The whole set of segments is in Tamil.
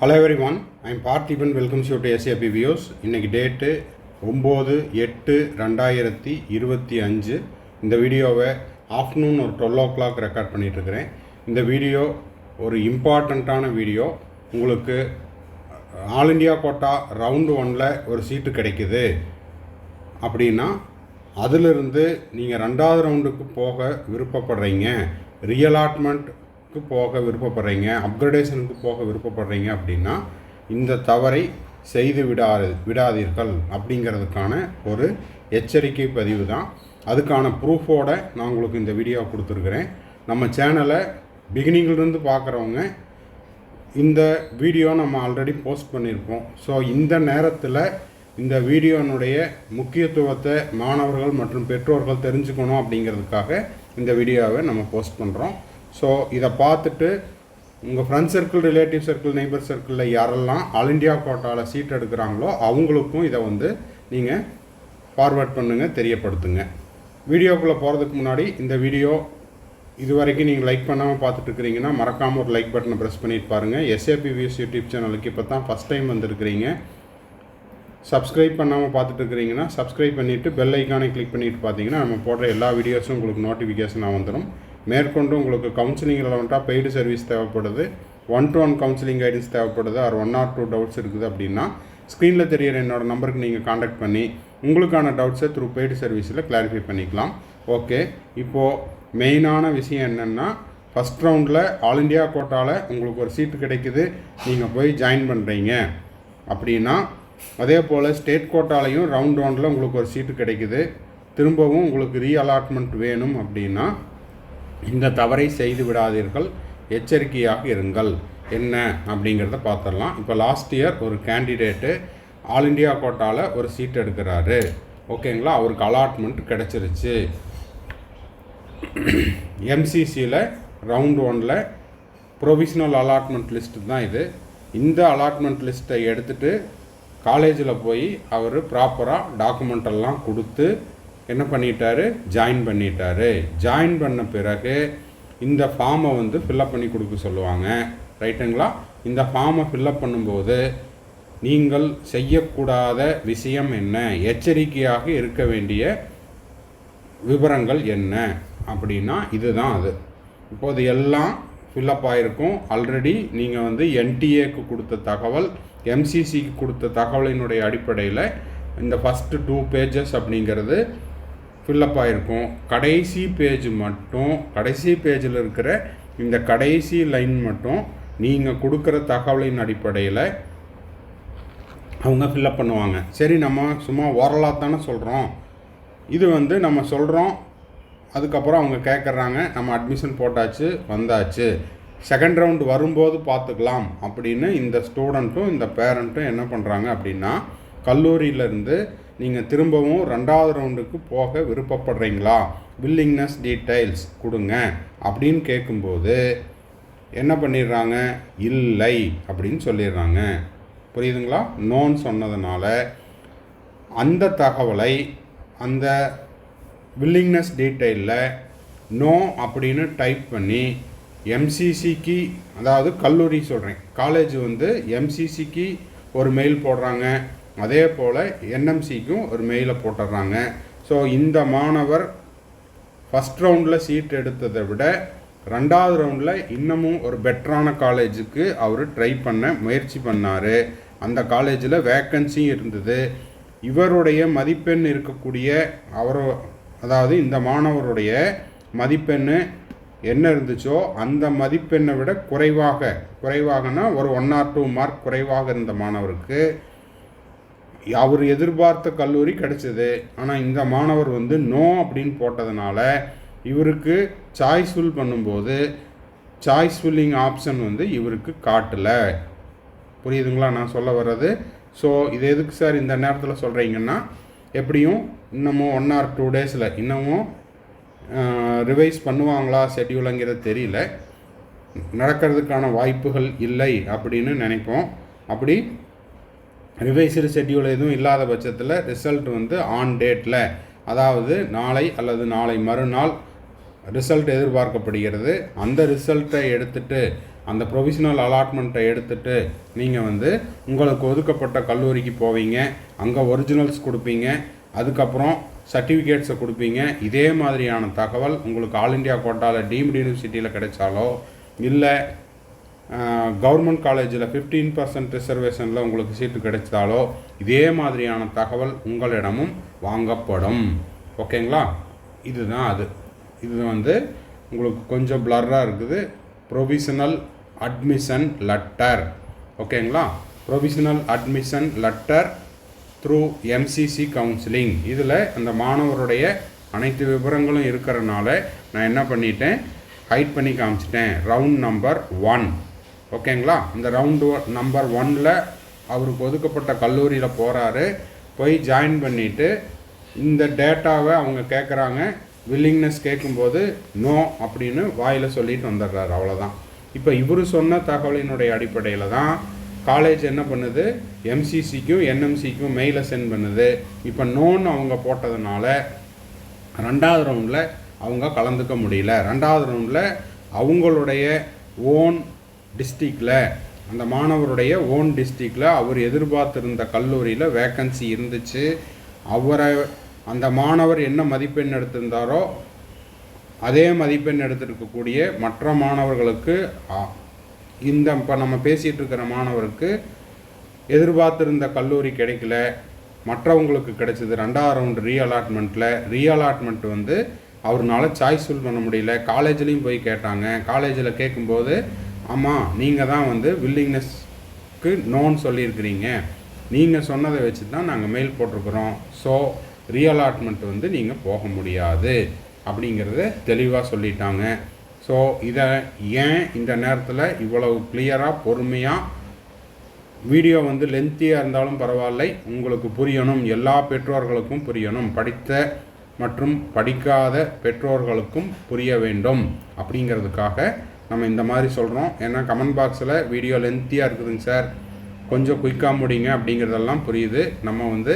Hello everyone I'm Parthiban welcomes you to SAP views இன்றைக்கி டேட்டு ஒம்பது எட்டு ரெண்டாயிரத்தி இருபத்தி அஞ்சு. இந்த வீடியோவை ஆஃப்டர்நூன் ஒரு டுவெல் ஓ கிளாக் ரெக்கார்ட் பண்ணிகிட்ருக்கிறேன் இந்த வீடியோ ஒரு இம்பார்ட்டண்ட்டான வீடியோ. உங்களுக்கு ஆல் இண்டியா கோட்டா ரவுண்டு ஒனில் ஒரு சீட்டு கிடைக்குது. அப்படின்னா அதிலிருந்து நீங்கள் ரெண்டாவது ரவுண்டுக்கு போக விருப்பப்படுறீங்க. ரியலாட்மெண்ட் போக விருப்பப்படுறீங்க அப்கிரடேஷனுக்கு போக விருப்பப்படுறீங்க அப்படின்னா இந்த தவறை செய்து விடாது விடாதீர்கள் அப்படிங்கிறதுக்கான ஒரு எச்சரிக்கை பதிவு தான். அதுக்கான ப்ரூஃபோட நான் உங்களுக்கு இந்த வீடியோ கொடுத்துருக்குறேன். நம்ம சேனலை பிகினிங்கிலிருந்து பார்க்குறவங்க இந்த வீடியோ நம்ம ஆல்ரெடி போஸ்ட் பண்ணியிருப்போம் ஸோ இந்த நேரத்தில் இந்த வீடியோனுடைய முக்கியத்துவத்தை மாணவர்கள் மற்றும் பெற்றோர்கள் தெரிஞ்சுக்கணும் அப்படிங்கிறதுக்காக இந்த வீடியோவை நம்ம போஸ்ட் பண்ணுறோம் ஸோ இதை பார்த்துட்டு உங்கள் friend circle relative circle neighbour சர்க்கிளில் யாரெல்லாம் ஆல் இண்டியா கோட்டாவில் சீட் எடுக்கிறாங்களோ அவங்களுக்கும் இதை வந்து நீங்கள் ஃபார்வர்ட் பண்ணுங்கள் தெரியப்படுத்துங்க. வீடியோக்குள்ளே போகிறதுக்கு முன்னாடி இந்த வீடியோ இது வரைக்கும் நீங்கள் லைக் பண்ணாமல் பார்த்துட்டு இருக்கிறீங்கன்னா மறக்காமல் ஒரு லைக் பட்டனை ப்ரெஸ் பண்ணிட்டு பாருங்கள் எஸ்ஏபி வியூஸ் யூடியூப் சேனலுக்கு இப்போ தான் ஃபஸ்ட் டைம் வந்திருக்கிறீங்க. சப்ஸ்கிரைப் பண்ணாமல் பார்த்துட்டு இருக்கிறீங்கன்னா சப்ஸ்கிரைப் பண்ணிவிட்டு பெல் ஐக்கானை கிளிக் பண்ணிவிட்டு பார்த்தீங்கன்னா நம்ம போடுற எல்லா வீடியோஸும் உங்களுக்கு நோட்டிஃபிகேஷனாக வந்துடும் மேற்கொண்டு உங்களுக்கு கவுன்சிலிங் ரெலவெண்ட்டாக பெய்டு சர்வீஸ் தேவைப்படுது. One to one counselling guidance தேவைப்படுது. Or one or two doubts இருக்குது அப்படின்னா ஸ்க்ரீனில் தெரியிற என்னோட நம்பருக்கு நீங்கள் காண்டாக்ட் பண்ணி உங்களுக்கான டவுட்ஸை த்ரூ பெய்டு சர்வீஸில் கிளாரிஃபை பண்ணிக்கலாம். ஓகே இப்போது மெயினான விஷயம் என்னென்னா ஃபஸ்ட் ரவுண்டில் ஆல் இண்டியா கோட்டாவில் உங்களுக்கு ஒரு சீட்டு கிடைக்குது. நீங்கள் போய் ஜாயின் பண்ணுறீங்க அப்படின்னா அதே போல் ஸ்டேட் கோட்டாலையும் ரவுண்ட் ரவுண்டில் உங்களுக்கு ஒரு சீட்டு கிடைக்குது. திரும்பவும் உங்களுக்கு ரீஅலாட்மெண்ட் வேணும் அப்படின்னா இந்த தவறை செய்து விடாதீர்கள் எச்சரிக்கையாக இருங்கள். என்ன? அப்படிங்கிறத பார்த்துடலாம். இப்போ லாஸ்ட் இயர் ஒரு கேண்டிடேட்டு ஆல் இண்டியா கோட்டாவில் ஒரு சீட் எடுக்கிறாரு. ஓகேங்களா? அவருக்கு அலாட்மெண்ட் கிடச்சிருச்சு. எம்சிசியில் ரவுண்ட் ஒனில் ப்ரொவிஷ்னல் அலாட்மெண்ட் லிஸ்ட்டு தான் இது. இந்த அலாட்மெண்ட் லிஸ்ட்டை எடுத்துகிட்டு காலேஜில் போய் அவர் ப்ராப்பராக டாக்குமெண்ட் எல்லாம் கொடுத்து என்ன பண்ணிட்டாரு? ஜாயின் பண்ணிட்டாரு. ஜாயின் பண்ண பிறகு இந்த ஃபார்மை வந்து ஃபில்லப் பண்ணி கொடுக்க சொல்லுவாங்க. ரைட்டுங்களா இந்த ஃபார்மை ஃபில்லப் பண்ணும்போது நீங்கள் செய்யக்கூடாத விஷயம் என்ன? எச்சரிக்கையாக இருக்க வேண்டிய விவரங்கள் என்ன? அப்படின்னா இதுதான் அது. இப்போது எல்லாம் ஃபில்லப் ஆகிருக்கும் ஆல்ரெடி நீங்கள் வந்து என்டிஏக்கு கொடுத்த தகவல் எம்சிசிக்கு கொடுத்த தகவலினுடைய அடிப்படையில் இந்த ஃபஸ்ட்டு டூ பேஜஸ் அப்படிங்கிறது ஃபில்லப் ஆகிருக்கும் கடைசி பேஜ் மட்டும் கடைசி பேஜில் இருக்கிற இந்த கடைசி லைன் மட்டும் நீங்கள் கொடுக்குற தகவலின் அடிப்படையில் அவங்க ஃபில்லப் பண்ணுவாங்க. சரி நம்ம சும்மா ஓரலாக தானே சொல்கிறோம் இது வந்து நம்ம சொல்கிறோம் அதுக்கப்புறம் அவங்க கேட்குறாங்க நம்ம அட்மிஷன் போட்டாச்சு வந்தாச்சு. செகண்ட் ரவுண்டு வரும்போது பார்த்துக்கலாம் அப்படின்னு இந்த ஸ்டூடெண்ட்டும் இந்த பேரண்ட்டும் என்ன பண்ணுறாங்க அப்படின்னா கல்லூரியிலேருந்து நீங்கள் திரும்பவும் ரெண்டாவது ரவுண்டுக்கு போக விருப்பப்படுறீங்களா? வில்லிங்னஸ் டீட்டெயில்ஸ் கொடுங்க. அப்படின்னு கேட்கும்போது என்ன பண்ணிடுறாங்க? இல்லை அப்படின்னு சொல்லிடுறாங்க. புரியுதுங்களா? நோன்னு சொன்னதுனால அந்த தகவலை அந்த வில்லிங்னஸ் டீட்டெயிலில் நோ அப்படின்னு டைப் பண்ணி எம்சிசிக்கு அதாவது கல்லூரி சொல்கிறேன் காலேஜ் வந்து எம்சிசிக்கு ஒரு மெயில் போடுறாங்க. அதே போல் என்எம்சிக்கும் ஒரு மெயிலை போட்டுடுறாங்க ஸோ இந்த மாணவர் ஃபஸ்ட் ரவுண்டில் சீட் எடுத்ததை விட ரெண்டாவது ரவுண்டில் இன்னமும் ஒரு பெட்டரான காலேஜுக்கு அவர் ட்ரை பண்ண முயற்சி பண்ணார். அந்த காலேஜில் வேக்கன்சியும் இருந்தது. இவருடைய மதிப்பெண் இருக்கக்கூடிய அவர் அதாவது இந்த மாணவருடைய மதிப்பெண் என்ன இருந்துச்சோ அந்த மதிப்பெண்ணை விட குறைவாக குறைவாகனா ஒரு ஒன் ஆர் டூ மார்க் குறைவாக இருந்த மாணவருக்கு. அவர் எதிர்பார்த்த கல்லூரி கிடைச்சது. ஆனால் இந்த மாணவர் வந்து நோ அப்படின்னு போட்டதுனால இவருக்கு சாய்ஸ் ஃபில் பண்ணும்போது சாய்ஸ் ஃபில்லிங் ஆப்ஷன் வந்து இவருக்கு காட்டலை. புரியுதுங்களா? நான் சொல்ல வர்றது. ஸோ இது எதுக்கு சார் இந்த நேரத்தில் சொல்கிறீங்கன்னா எப்படியும் இன்னமும் ஒன் ஆர் டூ டேஸில் இன்னமும் ரிவைஸ் பண்ணுவாங்களா ஷெட்யூலுங்கிறது தெரியல. நடக்கிறதுக்கான வாய்ப்புகள் இல்லை அப்படின்னு நினைப்போம். அப்படி ரிவைஸ்டு ஷெட்யூல் எதுவும் இல்லாத பட்சத்தில் ரிசல்ட் வந்து ஆன் டேட்டில் அதாவது நாளை அல்லது நாளை மறுநாள் ரிசல்ட் எதிர்பார்க்கப்படுகிறது. அந்த ரிசல்ட்டை எடுத்துட்டு அந்த ப்ரொவிஷனல் அலாட்மெண்ட்டை எடுத்துட்டு நீங்கள் வந்து உங்களுக்கு ஒதுக்கப்பட்ட கல்லூரிக்கு போவீங்க. அங்கே ஒரிஜினல்ஸ் கொடுப்பீங்க. அதுக்கப்புறம் சர்டிஃபிகேட்ஸை கொடுப்பீங்க. இதே மாதிரியான தகவல் உங்களுக்கு ஆல் இண்டியா கோட்டாவில் டீம்டு யூனிவர்சிட்டியில் கிடைச்சாலோ இல்லை கவர்மெண்ட் காலேஜில் ஃபிஃப்டீன் பர்சன்ட் ரிசர்வேஷனில் உங்களுக்கு சீட்டு கிடைச்சாலோ இதே மாதிரியான தகவல் உங்களிடமும் வாங்கப்படும். ஓகேங்களா? இதுதான் அது. இது வந்து உங்களுக்கு கொஞ்சம் பிளர்ராக இருக்குது. ப்ரொவிஷனல் அட்மிஷன் லெட்டர் ஓகேங்களா? Provisional admission letter through MCC counselling இதில் அந்த மாணவருடைய அனைத்து விவரங்களும் இருக்கிறனால நான் என்ன பண்ணிட்டேன்? ஹைட் பண்ணி காமிச்சிட்டேன். ரவுண்ட் நம்பர் ஒன் ஓகேங்களா இந்த ரவுண்டு நம்பர் ஒனில் அவருக்கு ஒதுக்கப்பட்ட கல்லூரியில் போகிறாரு போய் ஜாயின் பண்ணிவிட்டு இந்த டேட்டாவை அவங்க கேட்குறாங்க வில்லிங்னஸ் கேட்கும்போது நோ அப்படின்னு வாயில் சொல்லிட்டு வந்துடுறாரு. அவ்வளோதான் இப்போ இவர் சொன்ன தகவலினுடைய அடிப்படையில் தான் காலேஜ் என்ன பண்ணுது? எம்சிசிக்கும் என்எம்சிக்கும் மெயிலை சென்ட் பண்ணுது. இப்போ நோன்னு அவங்க போட்டதுனால ரெண்டாவது ரவுண்டில் அவங்க கலந்துக்க முடியல. ரெண்டாவது ரவுண்டில் அவங்களுடைய ஓன் டிஸ்ட்ரிக்டில் அந்த மாணவருடைய ஓன் டிஸ்ட்ரிக்டில் அவர் எதிர்பார்த்துருந்த கல்லூரியில் வேக்கன்சி இருந்துச்சு. அவரை அந்த மாணவர் என்ன மதிப்பெண் எடுத்திருந்தாரோ அதே மதிப்பெண் எடுத்திருக்கக்கூடிய மற்ற மாணவர்களுக்கு இந்த இப்போ நம்ம பேசிகிட்டு இருக்கிற மாணவருக்கு எதிர்பார்த்திருந்த கல்லூரி கிடைக்கல. மற்றவங்களுக்கு கிடைச்சது ரெண்டாவது ரவுண்டு ரீஅலாட்மெண்ட்டில் ரீஅலாட்மெண்ட் வந்து அவர்னால சாய்ஸ் ஃபில் பண்ண முடியல. காலேஜ்லேயும் போய் கேட்டாங்க. காலேஜில் கேட்கும்போது ஆமாம் நீங்கள் தான் வந்து வில்லிங்னஸ்க்கு நோன்னு சொல்லியிருக்கிறீங்க. நீங்கள் சொன்னதை வச்சு தான் நாங்கள் மெயில் போட்டிருக்கிறோம். ஸோ ரீஅலாட்மெண்ட் வந்து நீங்கள் போக முடியாது. அப்படிங்கிறத தெளிவாக சொல்லிட்டாங்க. ஸோ இதை ஏன் இந்த நேரத்தில் இவ்வளவு கிளியராக பொறுமையாக வீடியோ வந்து லென்த்தியாக இருந்தாலும் பரவாயில்லை. உங்களுக்கு புரியணும். எல்லா பெற்றோர்களுக்கும் புரியணும். படித்த மற்றும் படிக்காத பெற்றோர்களுக்கும் புரிய வேண்டும். அப்படிங்கிறதுக்காக நம்ம இந்த மாதிரி சொல்கிறோம் ஏன்னா கமெண்ட் பாக்ஸில் வீடியோ லென்த்தியாக இருக்குதுங்க சார் கொஞ்சம் குயிக்காக முடிங்க அப்படிங்கிறதெல்லாம் புரியுது. நம்ம வந்து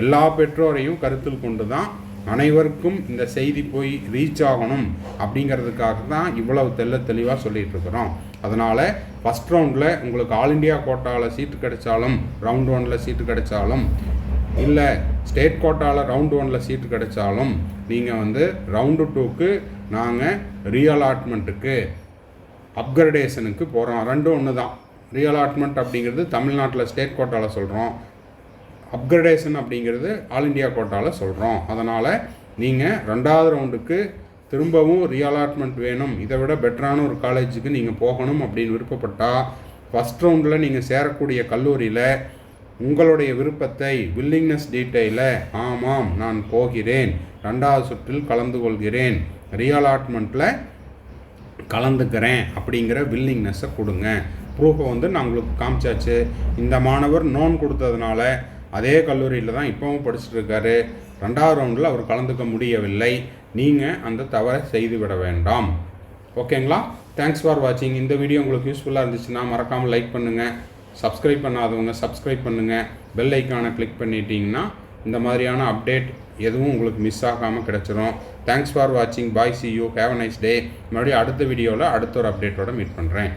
எல்லா பெற்றோரையும் கருத்தில் கொண்டு தான் அனைவருக்கும் இந்த செய்தி போய் ரீச் ஆகணும் அப்படிங்கிறதுக்காக தான் இவ்வளவு தெல்ல தெளிவாக சொல்லிகிட்ருக்குறோம் இருக்கிறோம். அதனால் ஃபஸ்ட் ரவுண்டில் உங்களுக்கு ஆல் இண்டியா கோட்டாவில் சீட்டு கிடைச்சாலும் ரவுண்ட் ஒனில் சீட்டு கிடைச்சாலும் இல்லை ஸ்டேட் கோட்டாவில் ரவுண்ட் ஒனில் சீட்டு கிடைச்சாலும் நீங்கள் வந்து ரவுண்டு டூக்கு நாங்கள் ரீஅலாட்மெண்ட்டுக்கு அப்கிரடேஷனுக்கு போகிறோம் ரெண்டும் ஒன்று தான் ரீஅலாட்மெண்ட் அப்படிங்கிறது தமிழ்நாட்டில் ஸ்டேட் கோட்டாவில் சொல்கிறோம் அப்கிரடேஷன் அப்படிங்கிறது ஆல் இண்டியா கோட்டாவில் சொல்கிறோம் அதனால் நீங்கள் ரெண்டாவது ரவுண்டுக்கு திரும்பவும் ரீஅலாட்மெண்ட் வேணும். இதை விட பெட்டரான ஒரு காலேஜுக்கு நீங்கள் போகணும் அப்படின்னு விருப்பப்பட்டால் ஃபஸ்ட் ரவுண்டில் நீங்கள் சேரக்கூடிய கல்லூரியில் உங்களுடைய விருப்பத்தை வில்லிங்னஸ் டீட்டெயிலை ஆமாம் நான் போகிறேன். ரெண்டாவது சுற்றில் கலந்து கொள்கிறேன். ரீஅலாட்மெண்ட்டில் கலந்துக்கிறேன் அப்படிங்கிற வில்லிங்னஸை கொடுங்க. ப்ரூஃபை வந்து நான் உங்களுக்கு காமிச்சாச்சு. இந்த மாணவர் நோன் கொடுத்ததுனால அதே கல்லூரியில் தான் இப்போவும் படிச்சுட்டு இருக்காரு. ரெண்டாவது ரவுண்டில் அவர் கலந்துக்க முடியவில்லை. நீங்கள் அந்த தவறை செய்துவிட வேண்டாம். ஓகேங்களா தேங்க்ஸ் ஃபார் வாட்சிங் இந்த வீடியோ உங்களுக்கு யூஸ்ஃபுல்லாக இருந்துச்சுன்னா மறக்காமல் லைக் பண்ணுங்கள் சப்ஸ்கிரைப் பண்ணாதவங்க சப்ஸ்கிரைப் பண்ணுங்கள் பெல் ஐக்கானை கிளிக் பண்ணிட்டீங்கன்னா இந்த மாதிரியான அப்டேட் எதுவும் உங்களுக்கு மிஸ் ஆகாமல் கிடச்சிரும். தேங்க்ஸ் ஃபார் வாட்சிங் bye see you have nice day மறுபடியும் அடுத்த வீடியோவில் அடுத்த ஒரு அப்டேட்டோட மீட் பண்ணுறேன்